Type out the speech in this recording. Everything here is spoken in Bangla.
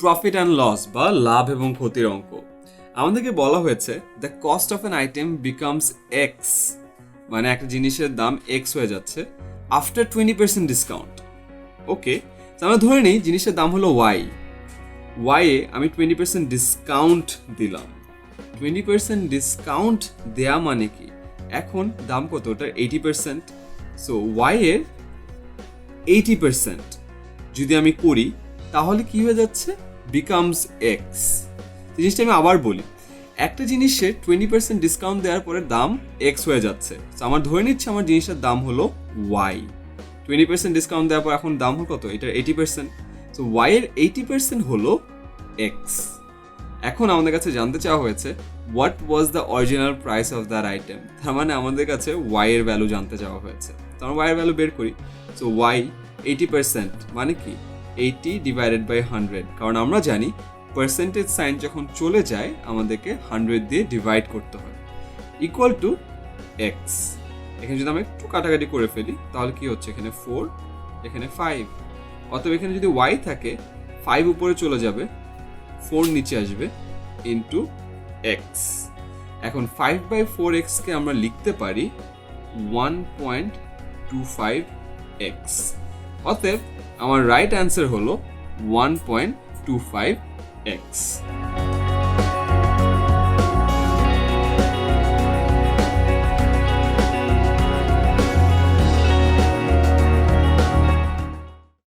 প্রফিট অ্যান্ড লস বা লাভ এবং ক্ষতির অঙ্ক। আমাদেরকে বলা হয়েছে, the cost of an item becomes X মানে একটা জিনিসের দাম এক্স হয়ে যাচ্ছে, after twenty percent discount okay আমরা ধরে নিই, জিনিসের দাম হলো ওয়াই। ওয়াইয়ে আমি টোয়েন্টি পার্সেন্ট ডিসকাউন্ট দিলাম। টোয়েন্টি পার্সেন্ট ডিসকাউন্ট দেয়া মানে কি? এখন দাম কত? ওটার এইটি পার্সেন্ট। সো ওয়াইয়ের এইটি পার্সেন্ট। যদি আমি করি তাহলে কি হয়ে যাচ্ছে? বিকামস এক্স জিনিসটা আমি আবার বলি, একটা জিনিসের টোয়েন্টি পার্সেন্ট ডিসকাউন্ট দেওয়ার পরে দাম এক্স হয়ে যাচ্ছে। তো আমার ধরে নিচ্ছে আমার জিনিসটার দাম হলো ওয়াই টোয়েন্টি পার্সেন্ট ডিসকাউন্ট দেওয়ার পর এখন দাম হলো কত? এটার এইটি পার্সেন্ট তো ওয়াইয়ের এইটি পার্সেন্ট হলো এক্স এখন আমাদের কাছে জানতে চাওয়া হয়েছে what was the original price of their item তার মানে আমাদের কাছে ওয়াই এর ভ্যালু জানতে চাওয়া হয়েছে। তো আমরা ওয়াই এর ভ্যালু বের করি। সো ওয়াই এইটি পার্সেন্ট মানে কি? এইটি ডিভাইডেড বাই হান্ড্রেড কারণ আমরা জানি পার্সেন্টেজ সাইন যখন চলে যায়, আমাদেরকে হান্ড্রেড দিয়ে ডিভাইড করতে হয়। ইকুয়াল টু এক্স এখানে যদি আমরা একটু কাটাকাটি করে ফেলি, তাহলে কি হচ্ছে? এখানে ফোর এখানে ফাইভ অতএব এখানে যদি ওয়াই থাকে ফাইভ উপরে চলে যাবে ফোর নিচে আসবে ইন্টু এক্স এখন ফাইভ বাই ফোর এক্সকে আমরা লিখতে পারি one point two five x অতএব আমার রাইট অ্যান্সার হলো one point two five x